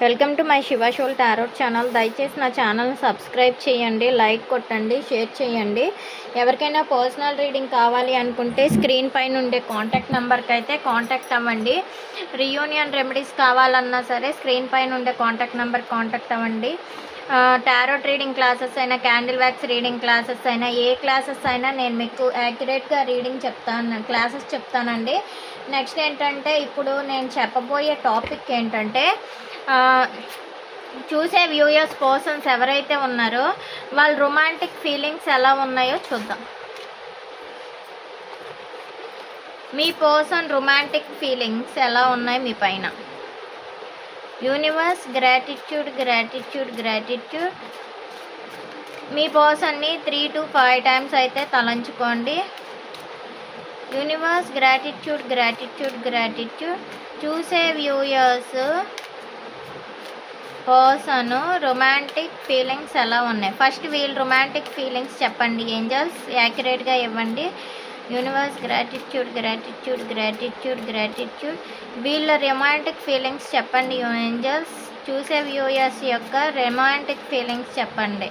Welcome to my Shiva shawl tarot channel. దయచేసి నా ఛానల్ని సబ్స్క్రైబ్ చేయండి లైక్ కొట్టండి షేర్ చేయండి. ఎవరికైనా పర్సనల్ రీడింగ్ కావాలి అనుకుంటే స్క్రీన్ పైన ఉండే కాంటాక్ట్ నెంబర్కి అయితే కాంటాక్ట్ అవ్వండి. రియూనియన్ రెమెడీస్ కావాలన్నా సరే స్క్రీన్ పైన ఉండే కాంటాక్ట్ నెంబర్ కాంటాక్ట్ అవ్వండి. టారోట్ రీడింగ్ క్లాసెస్ అయినా క్యాండిల్ వ్యాక్స్ రీడింగ్ క్లాసెస్ అయినా ఏ క్లాసెస్ అయినా నేను మీకు యాక్యురేట్గా రీడింగ్ చెప్తాను క్లాసెస్ చెప్తానండి. నెక్స్ట్ ఏంటంటే ఇప్పుడు నేను చెప్పబోయే టాపిక్ ఏంటంటే చూసే వ్యూయర్స్ పర్సన్స్ ఎవరైతే ఉన్నారో వాళ్ళ రొమాంటిక్ ఫీలింగ్స్ ఎలా ఉన్నాయో చూద్దాం. మీ పర్సన్ రొమాంటిక్ ఫీలింగ్స్ ఎలా ఉన్నాయి మీ పైన? యూనివర్స్ గ్రాటిట్యూడ్ గ్రాటిట్యూడ్ గ్రాటిట్యూడ్ మీ పర్సన్ని త్రీ టు ఫైవ్ టైమ్స్ అయితే తలంచుకోండి. యూనివర్స్ గ్రాటిట్యూడ్ గ్రాటిట్యూడ్ గ్రాటిట్యూడ్ చూసే వ్యూయర్స్ పర్సన్ రొమాంటిక్ ఫీలింగ్స్ ఎలా ఉన్నాయి? ఫస్ట్ వీళ్ళు రొమాంటిక్ ఫీలింగ్స్ చెప్పండి. ఏంజల్స్ యాక్యురేట్గా ఇవ్వండి. Universe gratitude gratitude gratitude gratitude వీళ్ళ రొమాంటిక్ ఫీలింగ్స్ చెప్పండి. ఏంజల్స్ చూసే వ్యూయర్స్ యొక్క రొమాంటిక్ ఫీలింగ్స్ చెప్పండి.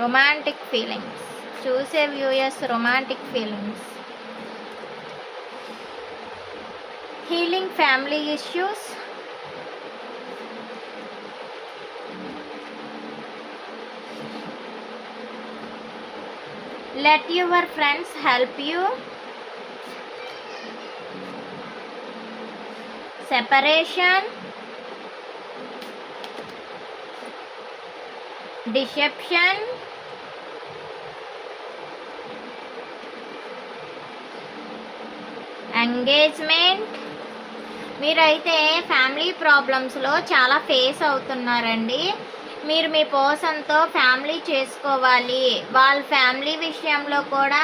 రొమాంటిక్ ఫీలింగ్స్ చూసే viewers romantic feelings healing family issues let your friends help you separation deception engagement మీరైతే ఫ్యామిలీ ప్రాబ్లమ్స్లో చాలా ఫేస్ అవుతున్నారండి మీరు మీ పర్సన్తో ఫ్యామిలీ చేసుకోవాలి. వాళ్ళ ఫ్యామిలీ విషయంలో కూడా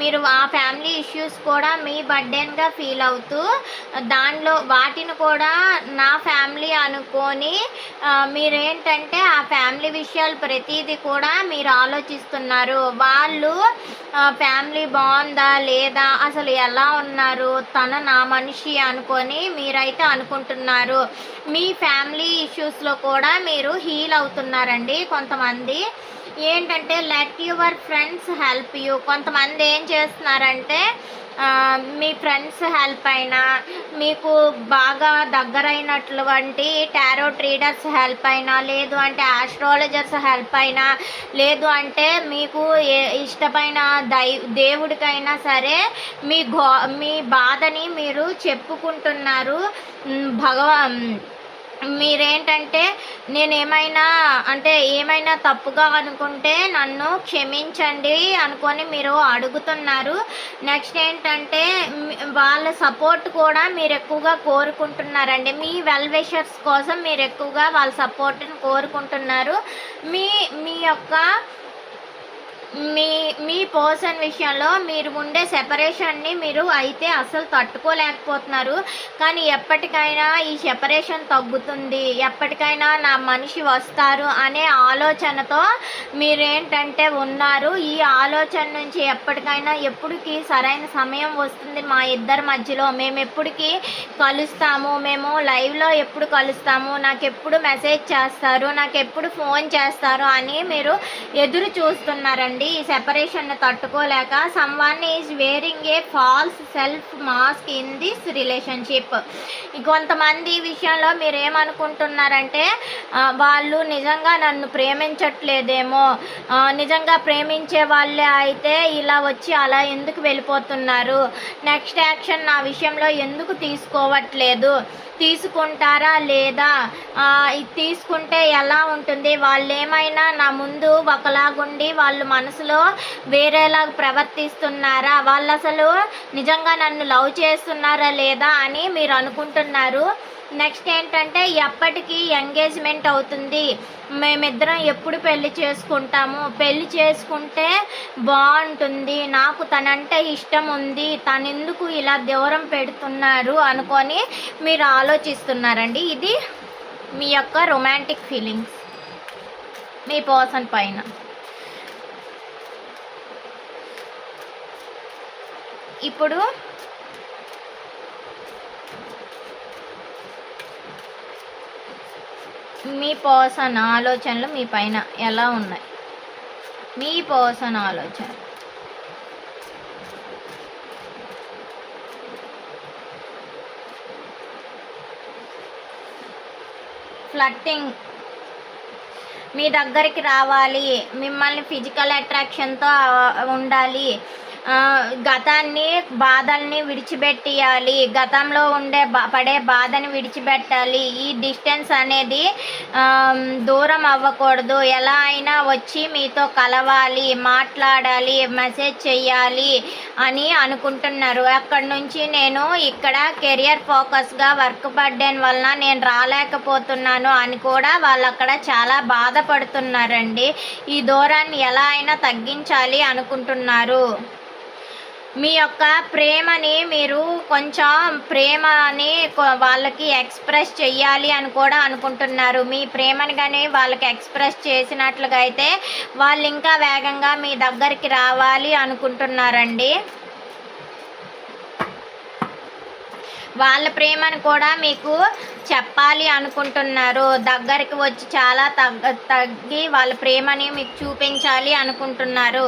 మీరు ఆ ఫ్యామిలీ ఇష్యూస్ కూడా మీ బర్డెన్గా ఫీల్ అవుతూ దానిలో వాటిని కూడా నా ఫ్యామిలీ అనుకొని మీరేంటంటే ఆ ఫ్యామిలీ విషయాలు ప్రతిదీ కూడా మీరు ఆలోచిస్తున్నారు. వాళ్ళు ఫ్యామిలీ బాగుందా లేదా అసలు ఎలా ఉన్నారు తన నా మనిషి అనుకొని మీరైతే అనుకుంటున్నారు. మీ ఫ్యామిలీ ఇష్యూస్లో కూడా మీరు హీల్ అవుతారు అవుతున్నారండి కొంతమంది. ఏంటంటే let your friends help you కొంతమంది ఏం చేస్తున్నారంటే మీ ఫ్రెండ్స్ హెల్ప్ అయినా మీకు బాగా దగ్గరైనటువంటి టారో ట్రీడర్స్ హెల్ప్ అయినా లేదు అంటే ఆస్ట్రాలజర్స్ హెల్ప్ అయినా లేదు అంటే మీకు ఇష్టమైన దై దేవుడికైనా సరే మీ గో మీ బాధని మీరు చెప్పుకుంటున్నారు. భగవా మీరేంటంటే నేను ఏమైనా అంటే ఏమైనా తప్పుగా అనుకుంటే నన్ను క్షమించండి అనుకొని మీరు అడుగుతున్నారు. నెక్స్ట్ ఏంటంటే వాళ్ళ సపోర్ట్ కూడా మీరు ఎక్కువగా కోరుకుంటున్నారండి. మీ వెల్ విషర్స్ కోసం మీరు ఎక్కువగా వాళ్ళ సపోర్ట్ని కోరుకుంటున్నారు. మీ మీ యొక్క మీ మీ పర్సన్ విషయంలో మీరు ఉండే సెపరేషన్ని మీరు అయితే అసలు తట్టుకోలేకపోతున్నారు. కానీ ఎప్పటికైనా ఈ సెపరేషన్ తగ్గుతుంది. ఎప్పటికైనా నా మనిషి వస్తారు అనే ఆలోచనతో మీరేంటంటే ఉన్నారు. ఈ ఆలోచన నుంచి ఎప్పటికైనా ఎప్పటికీ సరైన సమయం వస్తుంది మా ఇద్దరి మధ్యలో. మేము ఎప్పటికీ కలుస్తాము. మేము లైవ్లో ఎప్పుడు కలుస్తాము? నాకు ఎప్పుడు మెసేజ్ చేస్తారు? నాకు ఎప్పుడు ఫోన్ చేస్తారు? అని మీరు ఎదురు చూస్తున్నారండి. ఈ సెపరేషన్ తట్టుకోలేక someone is wearing a false self mask in this relationship కొంతమంది విషయంలో మీరు ఏమనుకుంటున్నారంటే వాళ్ళు నిజంగా నన్ను ప్రేమించట్లేదేమో. నిజంగా ప్రేమించే వాళ్ళే అయితే ఇలా వచ్చి అలా ఎందుకు వెళ్ళిపోతున్నారు? నెక్స్ట్ యాక్షన్ నా విషయంలో ఎందుకు తీసుకోవట్లేదు? తీసుకుంటారా లేదా? తీసుకుంటే ఎలా ఉంటుంది? వాళ్ళు ఏమైనా నా ముందు ఒకలాగుండి వాళ్ళు మనసులో వేరేలా ప్రవర్తిస్తున్నారా? వాళ్ళు అసలు నిజంగా నన్ను లవ్ చేస్తున్నారా లేదా అని మీరు అనుకుంటున్నారు. నెక్స్ట్ ఏంటంటే ఎప్పటికీ ఎంగేజ్మెంట్ అవుతుంది. మేమిద్దరం ఎప్పుడు పెళ్ళి చేసుకుంటాము? పెళ్ళి చేసుకుంటే బాగుంటుంది. నాకు తనంటే ఇష్టం ఉంది. తనెందుకు ఇలా దూరం పెడుతున్నారు అనుకొని మీరు ఆలోచిస్తున్నారండి. ఇది మీ యొక్క రొమాంటిక్ ఫీలింగ్స్ మీ పర్సన్ పైన. ఇప్పుడు మీ పోసన ఆలోచనలు మీ పైన ఎలా ఉన్నాయి? మీ పోసన ఆలోచన. ఫ్లట్టింగ్ మీ దగ్గరికి రావాలి. మిమ్మల్ని ఫిజికల్ అట్రాక్షన్తో ఉండాలి. గతాన్ని బాధల్ని విడిచిపెట్టేయాలి. గతంలో ఉండే బా- పడే బాధని విడిచిపెట్టాలి. ఈ డిస్టెన్స్ అనేది దూరం అవ్వకూడదు. ఎలా అయినా వచ్చి మీతో కలవాలి మాట్లాడాలి మెసేజ్ చెయ్యాలి అని అనుకుంటున్నారు. అక్కడి నుంచి నేను ఇక్కడ కెరియర్ ఫోకస్గా వర్క్ పడ్డాను వలన నేను రాలేకపోతున్నాను అని కూడా వాళ్ళు అక్కడ చాలా బాధపడుతున్నారండి. ఈ దూరాన్ని ఎలా అయినా తగ్గించాలి అనుకుంటున్నారు. మీ యొక్క ప్రేమని మీరు కొంచెం ప్రేమని వాళ్ళకి ఎక్స్ప్రెస్ చెయ్యాలి అని కూడా అనుకుంటున్నారు. మీ ప్రేమని కానీ వాళ్ళకి ఎక్స్ప్రెస్ చేసినట్లుగా అయితే వాళ్ళు ఇంకా వేగంగా మీ దగ్గరికి రావాలి అనుకుంటున్నారండి. వాళ్ళ ప్రేమను కూడా మీకు చెప్పాలి అనుకుంటున్నారు. దగ్గరికి వచ్చి చాలా తగ్గ తగ్గి వాళ్ళ ప్రేమని మీకు చూపించాలి అనుకుంటున్నారు.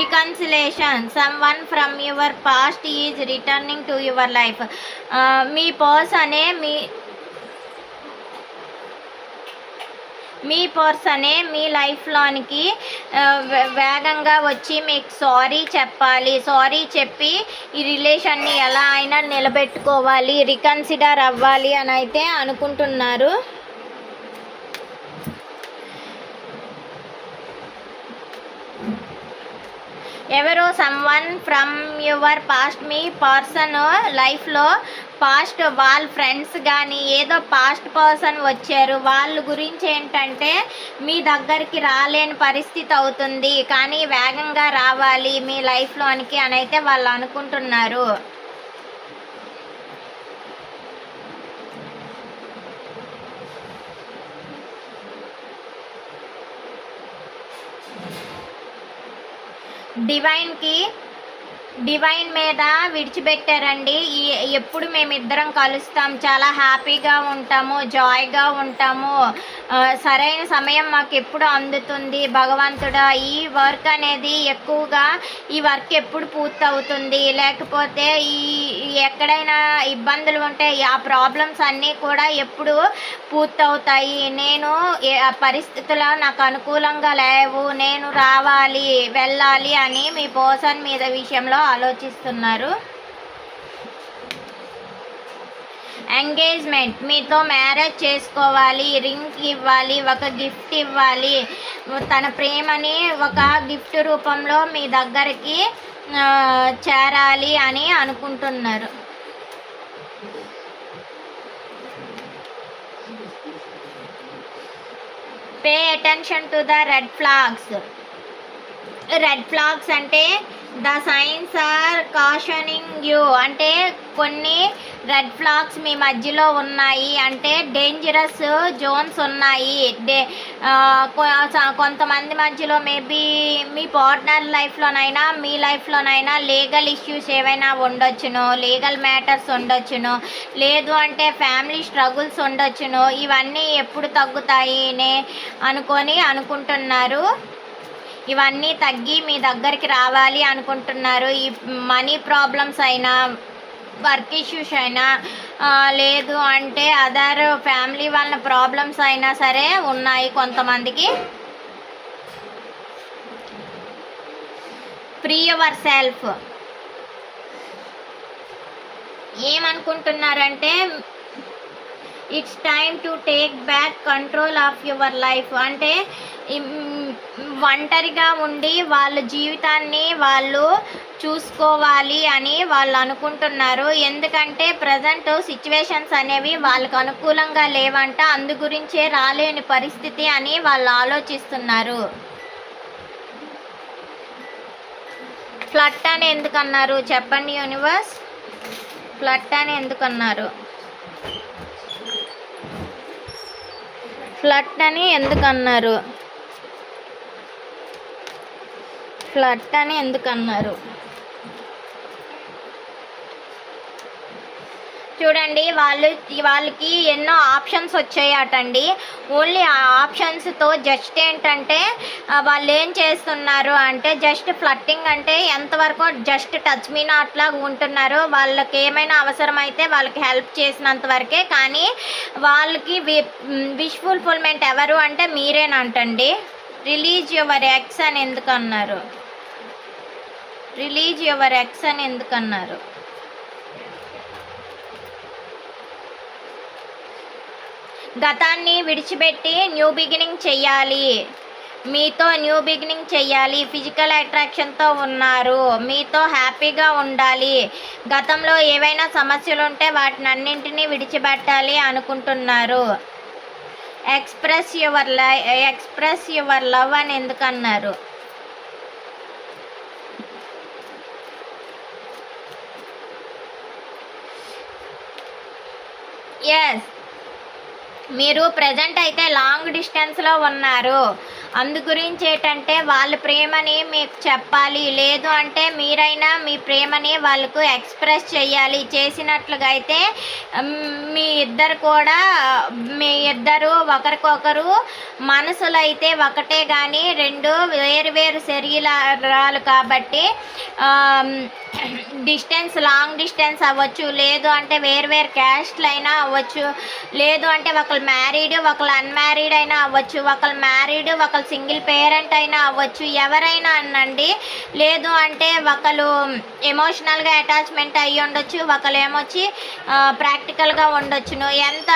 Reconciliation someone from your past is returning to your life మీ పర్సనే మీ మీ పర్సనే మీ లైఫ్లోనికి uh, వేగంగా వచ్చి మీకు సారీ చెప్పాలి. సారీ చెప్పి ఈ రిలేషన్ని ఎలా అయినా నిలబెట్టుకోవాలి. రికన్సిడర్ అవ్వాలి అని అయితే అనుకుంటున్నారు. ఎవరో సమ్వన్ ఫ్రమ్ యువర్ పాస్ట్ మీ పర్సన్ లైఫ్లో పాస్ట్ వాళ్ళ ఫ్రెండ్స్ కానీ ఏదో పాస్ట్ పర్సన్ వచ్చారు. వాళ్ళ గురించి ఏంటంటే మీ దగ్గరికి రాలేని పరిస్థితి అవుతుంది. కానీ వేగంగా రావాలి మీ లైఫ్లోనికి అని అయితే వాళ్ళు అనుకుంటున్నారు. डिवाइन की డివైన్ మీద విడిచిపెట్టారండి. ఈ ఎప్పుడు మేమిద్దరం కలుస్తాం. చాలా హ్యాపీగా ఉంటాము జాయ్గా ఉంటాము. సరైన సమయం మాకు ఎప్పుడు అందుతుంది. భగవంతుడా ఈ వర్క్ అనేది ఎక్కువగా ఈ వర్క్ ఎప్పుడు పూర్తవుతుంది. లేకపోతే ఈ ఎక్కడైనా ఇబ్బందులు ఉంటే ఆ ప్రాబ్లమ్స్ అన్నీ కూడా ఎప్పుడు పూర్తవుతాయి. నేను పరిస్థితులు నాకు అనుకూలంగా లేవు. నేను రావాలి వెళ్ళాలి అని మీ పర్సన్ మీద విషయంలో ఆలోచిస్తున్నారు. ఎంగేజ్మెంట్ మీతో మ్యారేజ్ చేసుకోవాలి రింగ్ ఇవ్వాలి ఒక గిఫ్ట్ ఇవ్వాలి. తన ప్రేమని ఒక గిఫ్ట్ రూపంలో మీ దగ్గరికి చేరాలి అని అనుకుంటున్నారు. Pay attention to the red flags red flags అంటే the signs are cautioning you. అంటే కొన్ని రెడ్ ఫ్లాగ్స్ మీ మధ్యలో ఉన్నాయి. అంటే డేంజరస్ జోన్స్ ఉన్నాయి. డే కొ- కొంతమంది మధ్యలో మేబీ మీ పార్ట్నర్ లైఫ్లోనైనా మీ లైఫ్లోనైనా లీగల్ ఇష్యూస్ ఏవైనా ఉండొచ్చును లీగల్ మ్యాటర్స్ ఉండొచ్చును లేదు అంటే ఫ్యామిలీ స్ట్రగుల్స్ ఉండొచ్చును ఇవన్నీ ఎప్పుడు తగ్గుతాయి అనుకొని అనుకుంటున్నారు. ఇవన్నీ తగ్గి మీ దగ్గరికి రావాలి అనుకుంటున్నారు. ఈ మనీ ప్రాబ్లమ్స్ అయినా వర్క్ ఇష్యూస్ అయినా లేదు అంటే అదర్ ఫ్యామిలీ వాళ్ళ ప్రాబ్లమ్స్ అయినా సరే ఉన్నాయి కొంతమందికి. ఫ్రీ యువర్ సెల్ఫ్ ఏమనుకుంటున్నారంటే it's time to take back control of your life. అంటే ఒంటరిగా ఉండి వాళ్ళ జీవితాన్ని వాళ్ళు చూసుకోవాలి అని వాళ్ళు అనుకుంటున్నారు. ఎందుకంటే ప్రజెంట్ సిచ్యువేషన్స్ అనేవి వాళ్ళకు అనుకూలంగా లేవంట. అందు గురించే రాలేని పరిస్థితి అని వాళ్ళు ఆలోచిస్తున్నారు. ఫ్లట్ అని ఎందుకన్నారు? చెప్పండి యూనివర్స్. ఫ్లట్ అని ఎందుకన్నారు? ఫ్లట్ అని ఎందుకన్నారు? ఫ్లట్ అని ఎందుకన్నారు? చూడండి వాళ్ళు వాళ్ళకి ఎన్నో ఆప్షన్స్ వచ్చాయటండి. ఓన్లీ ఆ ఆప్షన్స్తో జస్ట్ ఏంటంటే వాళ్ళు ఏం చేస్తున్నారు అంటే జస్ట్ ఫ్లట్టింగ్ అంటే ఎంతవరకు జస్ట్ టచ్ మీ నాట్లా ఉంటున్నారు వాళ్ళకి ఏమైనా అవసరమైతే వాళ్ళకి హెల్ప్ చేసినంత వరకే. కానీ వాళ్ళకి విష్ ఫుల్ఫిల్మెంట్ ఎవరు అంటే మీరేనంటండి. రిలీజ్ యువర్ ఎక్స్ అని ఎందుకన్నారు? రిలీజ్ యువర్ ఎక్స్ అని ఎందుకన్నారు? గతాన్ని విడిచిపెట్టి న్యూ బిగినింగ్ చెయ్యాలి. మీతో న్యూ బిగినింగ్ చెయ్యాలి. ఫిజికల్ అట్రాక్షన్తో ఉన్నారు. మీతో హ్యాపీగా ఉండాలి. గతంలో ఏవైనా సమస్యలు ఉంటే వాటిని అన్నింటినీ విడిచిపెట్టాలి అనుకుంటున్నారు. Express your lie express your love అని ఎందుకన్నారు? ఎస్ మీరు ప్రజెంట్ అయితే లాంగ్ డిస్టెన్స్లో ఉన్నారు. అందు గురించి ఏంటంటే వాళ్ళ ప్రేమని మీకు చెప్పాలి. లేదు అంటే మీరైనా మీ ప్రేమని వాళ్ళకు ఎక్స్ప్రెస్ చేయాలి. చేసినట్లుగా అయితే మీ ఇద్దరు కూడా మీ ఇద్దరు ఒకరికొకరు మనసులు అయితే ఒకటే కానీ రెండు వేరు వేరు శరీరాలు కాబట్టి డిస్టెన్స్ లాంగ్ డిస్టెన్స్ అవ్వచ్చు. లేదు అంటే వేరు వేరు క్యాస్ట్లు అయినా అవ్వచ్చు. లేదు అంటే ఒక ఒకరు మ్యారీడ్ ఒకళ్ళు అన్మ్యారీడ్ అయినా అవ్వచ్చు. ఒకళ్ళు మ్యారీడ్ ఒకరు సింగిల్ పేరెంట్ అయినా అవ్వచ్చు. ఎవరైనా అనండి లేదు అంటే ఒకళ్ళు ఎమోషనల్గా అటాచ్మెంట్ అయ్యి ఉండొచ్చు ఒకరు ఏమొచ్చి ప్రాక్టికల్గా ఉండొచ్చును. ఎంత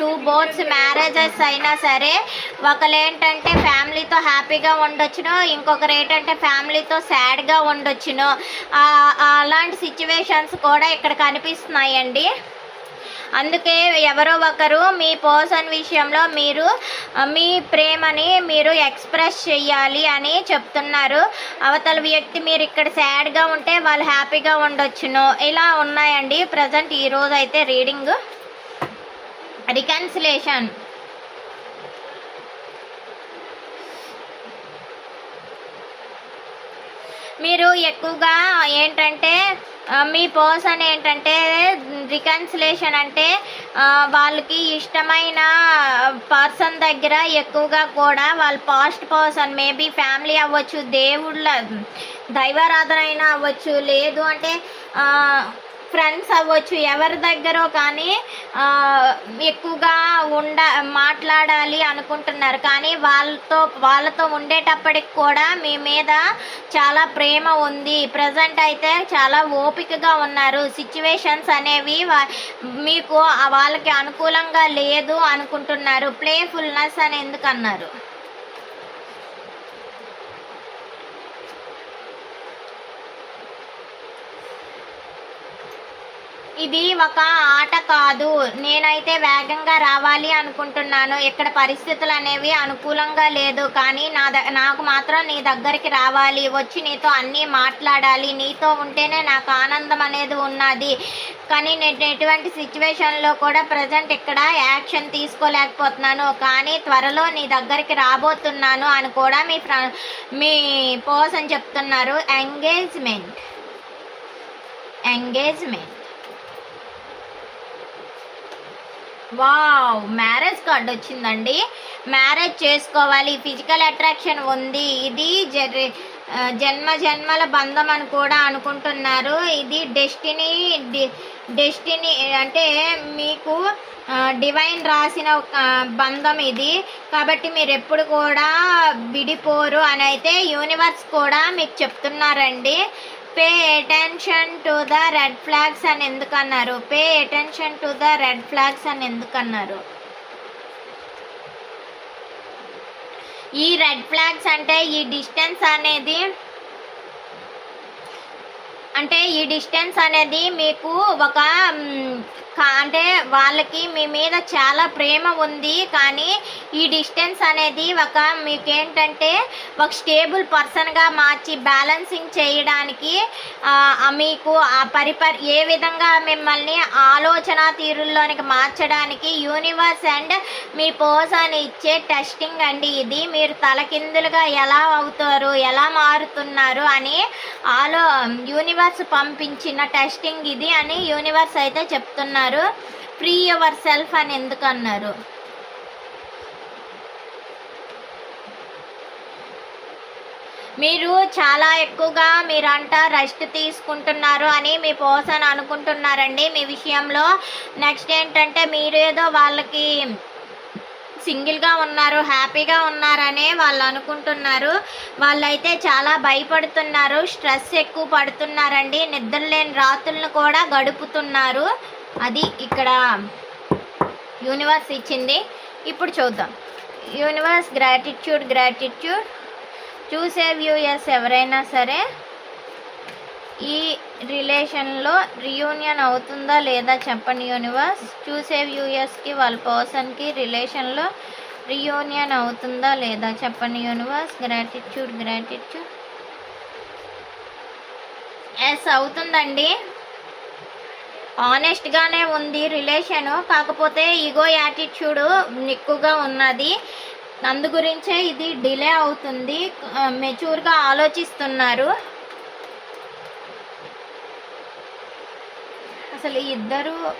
టూ బోర్డ్స్ మ్యారేజెస్ అయినా సరే ఒకరు ఏంటంటే ఫ్యామిలీతో హ్యాపీగా ఉండొచ్చును ఇంకొకరు ఏంటంటే ఫ్యామిలీతో సాడ్గా ఉండొచ్చును. అలాంటి సిచ్యువేషన్స్ కూడా ఇక్కడ కనిపిస్తున్నాయండి. అందుకే ఎవరో ఒకరు మీ పర్సన్ విషయంలో మీరు మీ ప్రేమని మీరు ఎక్స్ప్రెస్ చేయాలి అని చెప్తున్నారు. అవతల వ్యక్తి మీరు ఇక్కడ సాడ్గా ఉంటే వాళ్ళు హ్యాపీగా ఉండొచ్చును. ఇలా ఉన్నాయండి. ప్రజెంట్ ఈరోజు అయితే రీడింగ్ రికన్సిలేషన్ మీరు ఎక్కువగా ఏంటంటే మీ పర్సన్ ఏంటంటే రికన్సిలేషన్ అంటే వాళ్ళకి ఇష్టమైన పర్సన్ దగ్గర ఎక్కువగా కూడా వాళ్ళ పాస్ట్ పర్సన్ మేబీ ఫ్యామిలీ అవ్వచ్చు దేవుళ్ళ దైవారాధన అయినా అవ్వచ్చు లేదు అంటే ఫ్రెండ్స్ అవ్వచ్చు. ఎవరి దగ్గర కానీ ఎక్కువగా ఉండ మాట్లాడాలి అనుకుంటున్నారు. కానీ వాళ్ళతో వాళ్ళతో ఉండేటప్పటికి కూడా మీ మీద చాలా ప్రేమ ఉంది. ప్రజెంట్ అయితే చాలా ఓపికగా ఉన్నారు. సిచ్యువేషన్స్ అనేవి మీకు వాళ్ళకి అనుకూలంగా లేదు అనుకుంటున్నారు. ప్లేఫుల్నెస్ అని ఎందుకన్నారు? ఇది ఒక ఆట కాదు. నేనైతే వేగంగా రావాలి అనుకుంటున్నాను. ఇక్కడ పరిస్థితులు అనేవి అనుకూలంగా లేదు. కానీ నా ద నాకు మాత్రం నీ దగ్గరికి రావాలి. వచ్చి నీతో అన్నీ మాట్లాడాలి. నీతో ఉంటేనే నాకు ఆనందం అనేది ఉన్నది. కానీ నేను ఎటువంటి సిచ్యువేషన్లో కూడా ప్రజెంట్ ఇక్కడ యాక్షన్ తీసుకోలేకపోతున్నాను. కానీ త్వరలో నీ దగ్గరికి రాబోతున్నాను అని కూడా మీ ఫ్ర మీ పర్సన్ చెప్తున్నారు. Engagement engagement wow marriage card వచ్చిందండి. మ్యారేజ్ చేసుకోవాలి ఫిజికల్ అట్రాక్షన్ ఉంది. ఇది జరి జన్మ జన్మల బంధం అని కూడా అనుకుంటున్నారు. ఇది డెస్టినీ డెస్టినీ అంటే మీకు డివైన్ రాసిన ఒక బంధం ఇది. కాబట్టి మీరు ఎప్పుడు కూడా విడిపోరు అని అయితే యూనివర్స్ కూడా మీకు చెప్తున్నారండి. Pay attention to the red flags అని ఎందుకన్నారు? Pay attention to the red flags అని ఎందుకన్నారు? ఈ రెడ్ ఫ్లాగ్స్ అంటే ఈ డిస్టెన్స్ అనేది అంటే ఈ డిస్టెన్స్ అనేది మీకు ఒక అంటే వాళ్ళకి మీ మీద చాలా ప్రేమ ఉంది. కానీ ఈ డిస్టెన్స్ అనేది ఒక మీకేంటంటే ఒక స్టేబుల్ పర్సన్గా మార్చి బ్యాలెన్సింగ్ చేయడానికి మీకు ఆ పరిపరి ఏ విధంగా మిమ్మల్ని ఆలోచన తీరుల్లోనికి మార్చడానికి యూనివర్స్ అండ్ మీ పోసాని ఇచ్చే టెస్టింగ్ అండి ఇది. మీరు తలకిందులుగా ఎలా అవుతారు ఎలా మారుతున్నారు అని ఆలో యూనివర్స్ యూనివర్స్ పంపించిన టెస్టింగ్ ఇది అని యూనివర్స్ అయితే చెప్తున్నారు. ఫ్రీ యువర్ సెల్ఫ్ అని ఎందుకు అన్నారు? మీరు చాలా ఎక్కువగా మీరంట రెస్ట్ తీసుకుంటున్నారు అని మీ పర్సన్ అనుకుంటున్నారండి. మీ విషయంలో నెక్స్ట్ ఏంటంటే మీరు ఏదో వాళ్ళకి సింగిల్గా ఉన్నారు హ్యాపీగా ఉన్నారనే వాళ్ళు అనుకుంటున్నారు. వాళ్ళైతే చాలా భయపడుతున్నారు స్ట్రెస్ ఎక్కువ పడుతున్నారండి. నిద్ర లేని రాత్రులను కూడా గడుపుతున్నారు. అది ఇక్కడ యూనివర్స్ ఇచ్చింది. ఇప్పుడు చూద్దాం. Universe gratitude gratitude. చూసే వ్యూయర్స్ ఎవరైనా సరే ఈ రిలేషన్లో రియూనియన్ అవుతుందా లేదా చెప్పండి యూనివర్స్? చూసే వ్యూయర్స్కి వాళ్ళ పర్సన్కి రిలేషన్లో రియూనియన్ అవుతుందా లేదా చెప్పండి యూనివర్స్? Gratitude gratitude. ఎస్ అవుతుందండి. ఆనెస్ట్గానే ఉంది రిలేషను కాకపోతే ఈగో యాటిట్యూడ్ ఎక్కువగా ఉన్నది. అందు గురించే ఇది డిలే అవుతుంది. మెచ్యూర్గా ఆలోచిస్తున్నారు. అసలు ఇద్దరు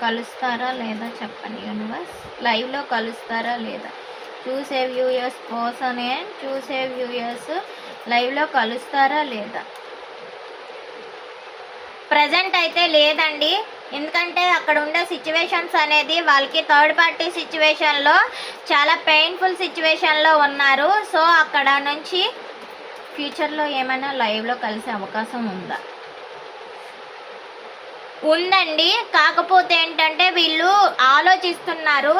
కలుస్తారా లేదా చెప్పండి యూనివర్స్ లైవ్లో కలుస్తారా లేదా? చూసే వ్యూయర్స్ కోసమే చూసే వ్యూయర్స్ లైవ్లో కలుస్తారా లేదా? ప్రజెంట్ అయితే లేదండి. ఎందుకంటే అక్కడ ఉండే సిచ్యువేషన్స్ అనేది వాళ్ళకి థర్డ్ పార్టీ సిచ్యువేషన్లో చాలా పెయిన్ఫుల్ సిచ్యువేషన్లో ఉన్నారు. సో అక్కడ నుంచి ఫ్యూచర్లో ఏమైనా లైవ్లో కలిసే అవకాశం ఉందా? ఉందండి. కాకపోతే ఏంటంటే వీళ్ళు ఆలోచిస్తున్నారు.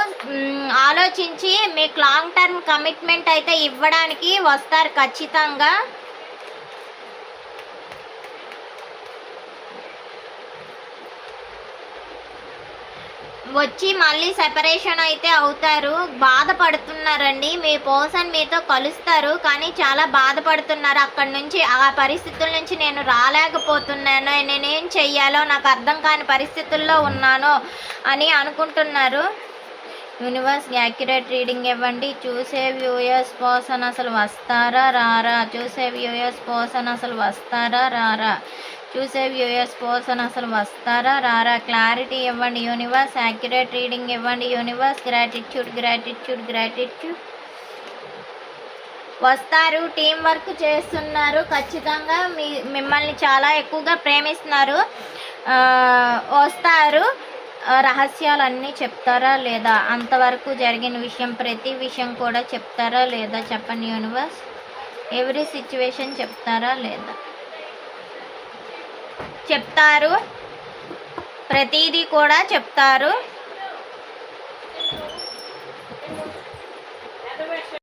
ఆలోచించి మీకు లాంగ్ టర్మ్ కమిట్మెంట్ అయితే ఇవ్వడానికి వస్తారు ఖచ్చితంగా. వచ్చి మళ్ళీ సెపరేషన్ అయితే అవుతారు. బాధపడుతున్నారండి. మీ పర్సన్ మీతో కలుస్తారు. కానీ చాలా బాధపడుతున్నారు. అక్కడి నుంచి ఆ పరిస్థితుల నుంచి నేను రాలేకపోతున్నాను. నేనేం చెయ్యాలో నాకు అర్థం కాని పరిస్థితుల్లో ఉన్నాను అని అనుకుంటున్నారు. యూనివర్స్ యాక్యురేట్ రీడింగ్ ఇవ్వండి. చూసే వ్యూయర్స్ పర్సన్ అసలు వస్తారా? రారా. చూసే వ్యూయర్స్ పర్సన్ అసలు వస్తారా? రారా. చూసే వ్యూయర్స్ పర్సన్ అసలు వస్తారా? రారా. క్లారిటీ ఇవ్వండి యూనివర్స్. యాక్యురేట్ రీడింగ్ ఇవ్వండి యూనివర్స్. Gratitude gratitude gratitude. వస్తారు. టీం వర్క్ చేస్తున్నారు. ఖచ్చితంగా మీ మిమ్మల్ని చాలా ఎక్కువగా ప్రేమిస్తున్నారు. వస్తారు. రహస్యాలన్నీ చెప్తారా లేదా? అంతవరకు జరిగిన విషయం ప్రతి విషయం కూడా చెప్తారా లేదా? చెప్పండి యూనివర్స్. ఎవ్రీ సిచ్యువేషన్ చెప్తారా లేదా? చెప్తారు. ప్రతిదీ కూడా చెప్తారు.